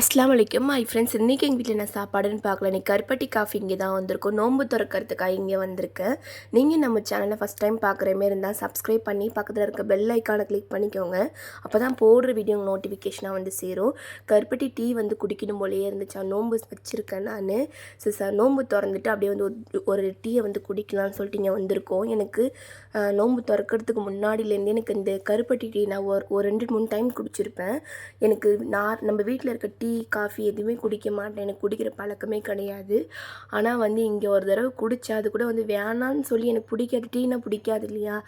அஸ்லாம் வலைக்கம் my friends இன்றைக்கி எங்கள் வீட்டில் என்ன சாப்பாடுன்னு பார்க்கல. நீ கருப்பட்டி காஃபி இங்கே தான் வந்திருக்கும். நோன்பு திறக்கிறதுக்காக இங்கே வந்திருக்கேன் நீங்கள் நம்ம சேனலை ஃபஸ்ட் டைம் பார்க்குற மாரி இருந்தால் சப்ஸ்கிரைப் பண்ணி பக்கத்தில் இருக்க பெல் ஐக்கானை கிளிக் பண்ணிக்கோங்க. அப்போ தான் போடுற வீடியோ நோட்டிஃபிகேஷனாக வந்து சேரும். கருப்பட்டி டீ வந்து குடிக்கணும் போலேயே இருந்துச்சா. நோன்பு வச்சுருக்கேன் நான். சரி சார் நோன்பு திறந்துட்டு அப்படியே வந்து ஒரு- ஒரு டீயை வந்து குடிக்கலாம்னு சொல்லிட்டு இங்கே வந்திருக்கோம். எனக்கு நோன்பு திறக்கிறதுக்கு முன்னாடிலேருந்து எனக்கு இந்த கருப்பட்டி டீ நான் ஒரு ஒரு ரெண்டு மூணு டைம் குடிச்சிருப்பேன். எனக்கு நான் நம்ம வீட்டில் இருக்க டீ காஃபி எதுவுமே குடிக்க மாட்டேன். எனக்கு குடிக்கிற பழக்கமே கிடையாது. ஆனால் வந்து இங்கே ஒரு தடவை குடித்தேன் அது கூட வந்து வேணான்னு சொல்லி எனக்கு பிடிக்காது. டீனா பிடிக்காது இல்லையா?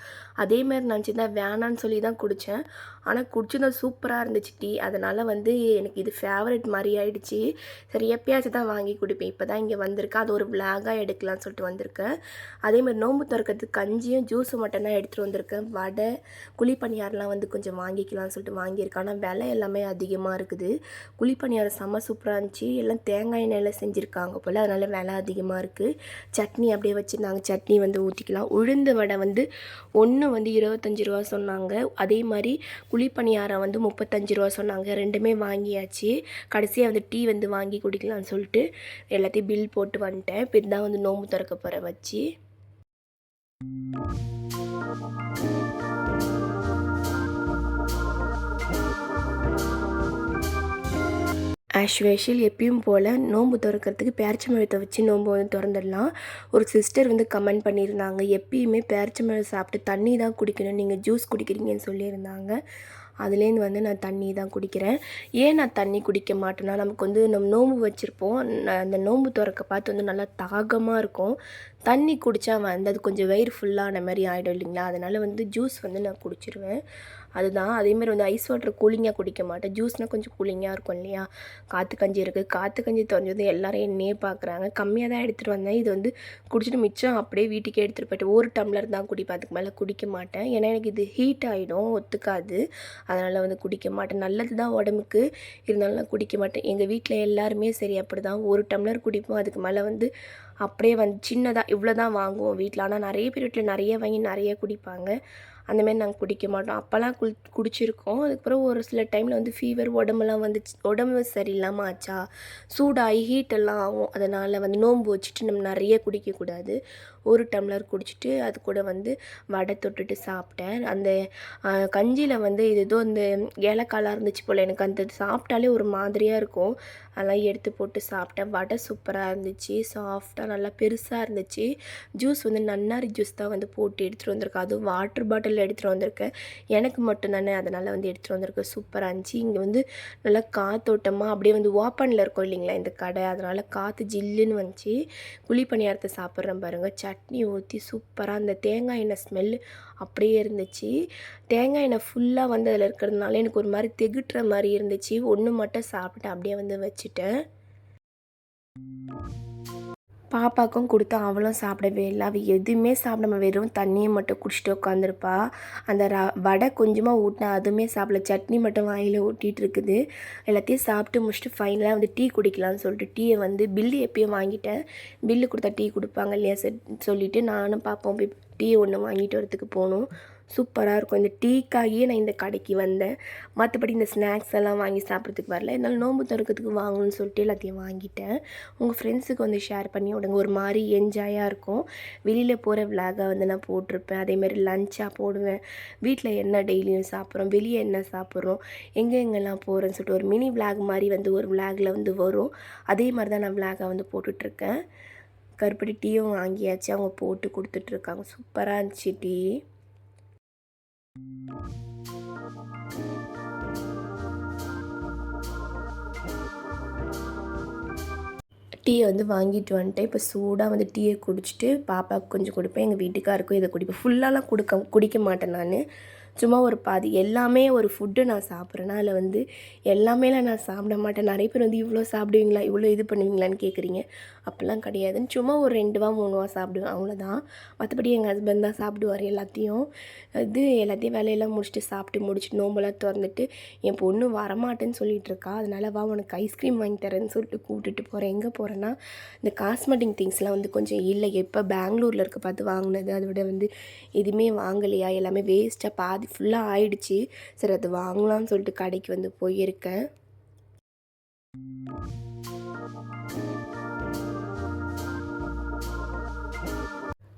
அதே மாதிரி நினச்சிருந்தேன் வேணான்னு சொல்லி தான் குடித்தேன் ஆனால் குடிச்சதும் சூப்பராக இருந்துச்சு டீ. அதனால் வந்து எனக்கு இது ஃபேவரட் மாதிரி ஆயிடுச்சு. சரி எப்பயாச்சும் தான் வாங்கி குடிப்பேன். இப்போ தான் இங்கே வந்திருக்கேன். அது ஒரு விளாகாக எடுக்கலாம்னு சொல்லிட்டு வந்திருக்கேன். அதே மாதிரி நோம்பு திறக்கிறதுக்கு கஞ்சியும் ஜூஸும் மட்டும் தான் எடுத்துகிட்டு வந்திருக்கேன். வடை குழிப்பணியாரெலாம் வந்து கொஞ்சம் வாங்கிக்கலாம்னு சொல்லிட்டு வாங்கியிருக்கேன். ஆனால் விலை எல்லாமே அதிகமாக இருக்குது. பணியாரம் செம்ம சூப்பராக இருந்துச்சு. எல்லாம் தேங்காய் எண்ணெயில் செஞ்சுருக்காங்க போல். அதனால் விலை அதிகமாக இருக்குது சட்னி அப்படியே வச்சுருந்தாங்க சட்னி வந்து ஊற்றிக்கலாம் உளுந்து வடை வந்து ஒன்று வந்து இருபத்தஞ்சி ரூபா சொன்னாங்க. அதே மாதிரி குழிப்பணியாரம் வந்து முப்பத்தஞ்சு ரூபா சொன்னாங்க. ரெண்டுமே வாங்கியாச்சு. கடைசியாக வந்து டீ வந்து வாங்கி குடிக்கலாம்னு சொல்லிட்டு எல்லாத்தையும் பில் போட்டு வந்துட்டேன். இப்போ தான் வந்து நோம்பு திறக்க போகிற வச்சு. ஆஸ் யூஷுவல் எப்பயும் போல் நோன்பு திறக்கிறதுக்கு பேரிச்சம்பழத்தை வச்சு நோன்பு வந்து திறந்துடலாம். ஒரு சிஸ்டர் வந்து கமெண்ட் பண்ணியிருந்தாங்க எப்பயுமே பேரிச்சம்பழம் சாப்பிட்டு தண்ணி தான் குடிக்கணும். நீங்கள் ஜூஸ் குடிக்கிறீங்கன்னு சொல்லியிருந்தாங்க. அதுலேருந்து வந்து நான் தண்ணி தான் குடிக்கிறேன். ஏன் நான் தண்ணி குடிக்க மாட்டேன்னா நமக்கு வந்து நம்ம நோம்பு வச்சுருப்போம். அந்த நோன்பு திறக்க பார்த்து வந்து நல்லா தாகமாக இருக்கும். தண்ணி குடித்தா வந்து அது கொஞ்சம் வயிறு ஃபுல்லான மாதிரி ஆகிடும் இல்லைங்களா? அதனால் வந்து ஜூஸ் வந்து நான் குடிச்சிருவேன். அதுதான். அதேமாதிரி வந்து ஐஸ் வாட்டர் கூலிங்காக குடிக்க மாட்டேன். ஜூஸ்னால் கொஞ்சம் கூலிங்காக இருக்கும் இல்லையா? காற்று கஞ்சி இருக்குது காற்று கஞ்சி திறந்தது எல்லாரும் என்னையே பார்க்குறாங்க கம்மியாக தான் எடுத்துகிட்டு வந்தேன். இது வந்து குடிச்சிட்டு மிச்சம் அப்படியே வீட்டுக்கே எடுத்துகிட்டு போயிட்டு ஒரு டம்ளர் தான் குடிப்பேன். அதுக்கு மேலே குடிக்க மாட்டேன். ஏன்னா எனக்கு இது ஹீட் ஆகிடும் ஒத்துக்காது. அதனால் வந்து குடிக்க மாட்டேன். நல்லது தான் உடம்புக்கு. இருந்தாலும் நான் குடிக்க மாட்டேன். எங்கள் வீட்டில் எல்லாருமே சரி அப்படி தான் ஒரு டம்ளர் குடிப்போம். அதுக்கு மேலே வந்து அப்படியே வந்து சின்னதாக இவ்வளோ தான் வாங்குவோம் வீட்டில் ஆனால் நிறைய பேர் வீட்டில் நிறைய வாங்கி நிறைய குடிப்பாங்க. அந்தமாரி நாங்கள் குடிக்க மாட்டோம். அப்போல்லாம் குள் குடிச்சிருக்கோம். அதுக்கப்புறம் ஒரு சில டைமில் வந்து ஃபீவர் உடம்புலாம் வந்துச்சு உடம்பு சரியில்லாமல் ஆச்சா? சூடாகி ஹீட்டெல்லாம் ஆகும். அதனால் வந்து நோன்பு வச்சுட்டு நம்ம நிறைய குடிக்கக்கூடாது ஒரு டம்ளர் குடிச்சிட்டு அது கூட வந்து வடை தொட்டுட்டு சாப்பிட்டேன். அந்த கஞ்சியில் வந்து இது ஏதோ இந்த ஏலக்காலாம் இருந்துச்சு போல் எனக்கு. அந்த சாப்பிட்டாலே ஒரு மாதிரியாக இருக்கும். அதெல்லாம் எடுத்து போட்டு சாப்பிட்டேன். வடை சூப்பராக இருந்துச்சு. சாஃப்டாக நல்லா பெருசாக இருந்துச்சு. ஜூஸ் வந்து நன்னாரி ஜூஸ் தான் வந்து போட்டு எடுத்துகிட்டு வந்திருக்கேன். அதுவும் வாட்டர் பாட்டில் எடுத்துகிட்டு வந்திருக்கேன். எனக்கு மட்டும் தானே அதனால் வந்து எடுத்துகிட்டு வந்திருக்கேன். சூப்பராக இருந்துச்சு. இங்கே வந்து நல்லா காத்தோட்டமாக அப்படியே வந்து ஓப்பனில் இருக்கும் இல்லைங்களா இந்த கடை. அதனால் காற்று ஜில்லுன்னு வந்துச்சு. குழி பணியாரத்தை சாப்பிட்றேன் பாருங்கள் சட்னி ஊற்றி சூப்பராக அந்த தேங்காய் எண்ணெய் ஸ்மெல் அப்படியே இருந்துச்சு. தேங்காய் எண்ணெய் ஃபுல்லாக வந்து அதில் இருக்கிறதுனால எனக்கு ஒரு மாதிரி திகுட்டுற மாதிரி இருந்துச்சு. ஒன்று மட்டும் சாப்பிட்டு அப்படியே வந்து வச்சுட்டேன். பாப்பாக்கும் கொடுத்தா அவளும் சாப்பிடவே இல்லை. அவள் எதுவுமே சாப்பிடாம வெறும் தண்ணியை மட்டும் குடிச்சிட்டு உட்காந்துருப்பா அந்த ர வடை கொஞ்சமாக ஊட்டினா அதுவுமே சாப்பிடல. சட்னி மட்டும் வாயில் ஊட்டிகிட்டு இருக்குது. எல்லாத்தையும் சாப்பிட்டு முடிச்சுட்டு ஃபைனலாக வந்து டீ குடிக்கலாம்னு சொல்லிட்டு டீயை வந்து பில்லு எப்பயும் வாங்கிட்டேன். பில்லு கொடுத்தா டீ கொடுப்பாங்க இல்லையா சார் சொல்லிவிட்டு நானும் பாப்போம் போய் டீ ஒன்று வாங்கிட்டு வரதுக்கு போகணும் சூப்பராக இருக்கும். இந்த டீக்காகியே நான் இந்த கடைக்கு வந்தேன். மற்றபடி இந்த ஸ்நாக்ஸ் எல்லாம் வாங்கி சாப்பிட்றதுக்கு வரல. இருந்தாலும் நோன்பு திறக்கிறதுக்கு வாங்கணும்னு சொல்லிட்டு எல்லாத்தையும் வாங்கிட்டேன். உங்கள் ஃப்ரெண்ட்ஸுக்கு வந்து ஷேர் பண்ணி விடுங்க. ஒரு மாதிரி என்ஜாயாக இருக்கும். வெளியில் போகிற விலாகை வந்து நான் போட்டிருப்பேன். அதேமாதிரி லஞ்சாக போடுவேன். வீட்டில் என்ன டெய்லியும் சாப்பிட்றோம்? வெளியே என்ன சாப்பிட்றோம்? எங்கே எங்கெல்லாம் போகிறோன்னு சொல்லிட்டு ஒரு மினி விலாக் மாதிரி வந்து ஒரு விலாகில் வந்து வரும். அதே மாதிரி தான் நான் விலாகை வந்து போட்டுட்ருக்கேன். கருப்பட்டி டீயும் வாங்கியாச்சு. அவங்க போட்டு கொடுத்துட்ருக்காங்க. சூப்பராக இருந்துச்சு டீ. டீயை வந்து வாங்கிட்டு வந்துட்டேன். இப்போ சூடாக வந்து டீயை குடிச்சிட்டு பாப்பாவுக்கு கொஞ்சம் கொடுப்பேன். எங்கள் வீட்டுக்காருக்கும் இதை குடிப்பேன். ஃபுல்லாலாம் கொடுக்க குடிக்க மாட்டேன் நான். சும்மா ஒரு பாதி எல்லாமே ஒரு ஃபுட்டு நான் சாப்பிட்றேன்னா அதில் வந்து எல்லாமேலாம் நான் சாப்பிட மாட்டேன். நிறைய பேர் வந்து இவ்வளோ சாப்பிடுவீங்களா? இவ்வளோ இது பண்ணுவீங்களான்னு கேட்குறீங்க அப்போல்லாம் கிடையாதுன்னு சும்மா ஒரு ரெண்டு வா மூணு வா சாப்பிடுவேன். அவ்வளோதான் மற்றபடி எங்கள் ஹஸ்பண்ட் தான் சாப்பிடுவார் எல்லாத்தையும். இது எல்லாத்தையும் வேலையெல்லாம் முடிச்சுட்டு சாப்பிட்டு முடிச்சுட்டு நோம்பெல்லாம் திறந்துட்டு என் பொண்ணு வரமாட்டேன்னு சொல்லிட்டு இருக்கா. அதனால வா உனக்கு ஐஸ்கிரீம் வாங்கி தரேன்னு சொல்லிட்டு கூப்பிட்டுட்டு போகிறேன் எங்கே போகிறேன்னா இந்த காஸ்மெட்டிக் திங்ஸ்லாம் வந்து கொஞ்சம் இல்லை. எப்போ பெங்களூரில் இருக்க பார்த்து வாங்கினது அதை விட வந்து எதுவுமே வாங்கலையா? எல்லாமே வேஸ்ட்டாக பாதி ஃபுல்லாக ஆயிடுச்சு. சரி அது வாங்கலாம்னு சொல்லிட்டு கடைக்கு வந்து போயிருக்கேன்.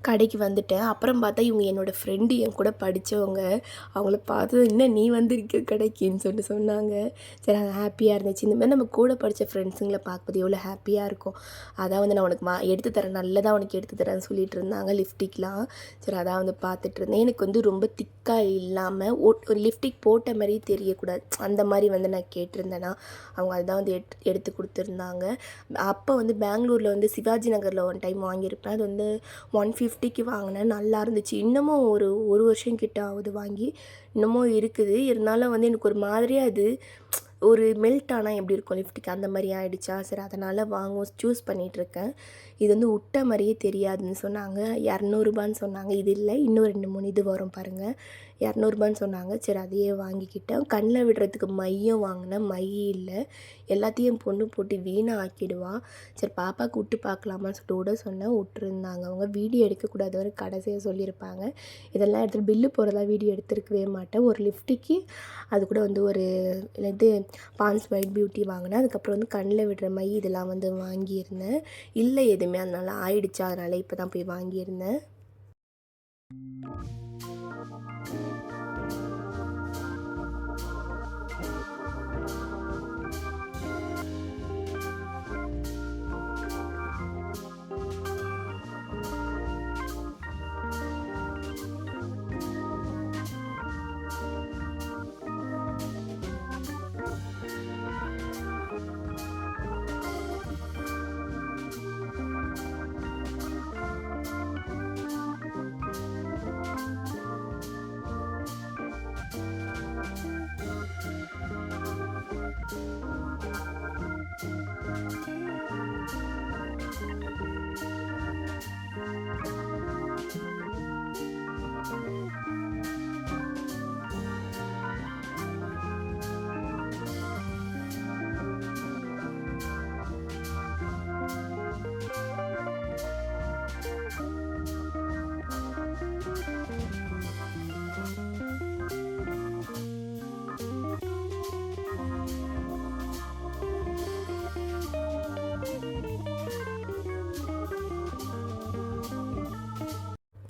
கடைக்கு வந்துட்டேன். அப்புறம் பார்த்தா இவங்க என்னோடய ஃப்ரெண்டு என் கூட படித்தவங்க அவங்கள பார்த்து என்ன நீ வந்திருக்க கடைக்குன்னு சொல்லிட்டு சொன்னாங்க. சரி அது ஹாப்பியாக இருந்துச்சு. இந்த மாதிரி நம்ம கூட படித்த ஃப்ரெண்ட்ஸுங்களை பார்க்கும்போது எவ்வளோ ஹாப்பியாக இருக்கும். அதான் வந்து நான் உனக்கு மா எடுத்து தரேன் நல்லதாக உனக்கு எடுத்து தரேன்னு சொல்லிட்டு இருந்தாங்க லிப்டிக்லாம் சரி அதான் வந்து பார்த்துட்டு இருந்தேன். எனக்கு வந்து ரொம்ப திக்காக இல்லாமல் ஒரு லிப்டிக் போட்ட மாதிரி தெரியக்கூடாது. அந்த மாதிரி வந்து நான் கேட்டிருந்தேன்னா அவங்க அதுதான் வந்து எடுத்து எடுத்து கொடுத்துருந்தாங்க. அப்போ வந்து பெங்களூரில் வந்து சிவாஜி நகரில் ஒன் டைம் வாங்கியிருப்பேன். அது வந்து ஒன் ஃபிஃப்டிக்கு வாங்கினேன். நல்லா இருந்துச்சு. இன்னமும் ஒரு ஒரு வருஷம் கிட்ட ஆகுது வாங்கி. இன்னமும் இருக்குது. இருந்தாலும் வந்து எனக்கு ஒரு மாதிரியாக அது ஒரு மெல்ட் ஆனால் எப்படி இருக்கும் லிப்டிக் அந்த மாதிரி ஆகிடுச்சா சரி அதனால் வாங்குவோம். சூஸ் பண்ணிகிட்ருக்கேன் இது வந்து விட்ட மாதிரியே தெரியாதுன்னு சொன்னாங்க. இரநூறுபான்னு சொன்னாங்க. இது இல்லை. இன்னும் ரெண்டு மூணு இது வரும் பாருங்கள் இரநூறுபான்னு சொன்னாங்க. சரி அதையே வாங்கிக்கிட்டேன். கண்ணில் விடுறதுக்கு மையம் வாங்கினேன் மை இல்லை. எல்லாத்தையும் பொண்ணு போட்டு வீணாக ஆக்கிடுவா. சரி பாப்பாவுக்கு விட்டு பார்க்கலாமான்னு சொல்லிட்டு விட சொன்னேன். விட்டுருந்தாங்க அவங்க. வீடியோ எடுக்கக்கூடாது வரை கடைசியாக சொல்லியிருப்பாங்க. இதெல்லாம் எடுத்துகிட்டு பில்லு போகிறதா வீடியோ எடுத்துருக்கவே மாட்டேன். ஒரு லிஃப்ட்டுக்கு அது கூட வந்து ஒரு இது பான்ஸ் ஒயிட் பியூட்டி வாங்கினேன். அதுக்கப்புறம் வந்து கண்ணில் விடுற மை இதெல்லாம் வந்து வாங்கியிருந்தேன். இல்லை எதுவுமே. அதனால் ஆயிடுச்சு. அதனால் இப்போ தான் போய் வாங்கியிருந்தேன்.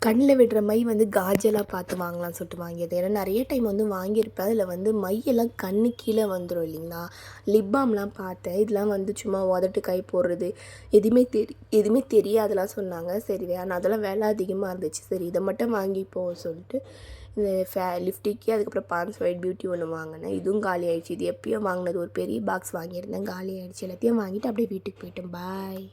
கண்ணில் விடுற மை வந்து காஜலாக பார்த்து வாங்கலாம்னு சொல்லிட்டு வாங்கியது. ஏன்னா நிறைய டைம் வந்து வாங்கியிருப்பேன். அதில் வந்து மையெல்லாம் கண்ணு கீழே வந்துடும் இல்லைங்களா? லிப் பாம்லாம் பார்த்தேன். இதெல்லாம் வந்து சும்மா உதட்டு கை போடுறது. எதுவுமே தெரி எதுவுமே தெரியாதெல்லாம் சொன்னாங்க. சரி ஆனால் அதெல்லாம் வேலை அதிகமாக இருந்துச்சு. சரி இதை மட்டும் வாங்கிப்போம் சொல்லிட்டு இந்த ஃபே லிஃப்டிக்கு அதுக்கப்புறம் பான்ஸ் ஒயிட் பியூட்டி ஒன்று வாங்கினேன். இதுவும் காலி ஆயிடுச்சு. இது எப்பயும் வாங்கினது. ஒரு பெரிய பாக்ஸ் வாங்கியிருந்தேன். காலி ஆயிடுச்சு. எல்லாத்தையும் வாங்கிட்டு அப்படியே வீட்டுக்கு போயிட்டேன். பாய்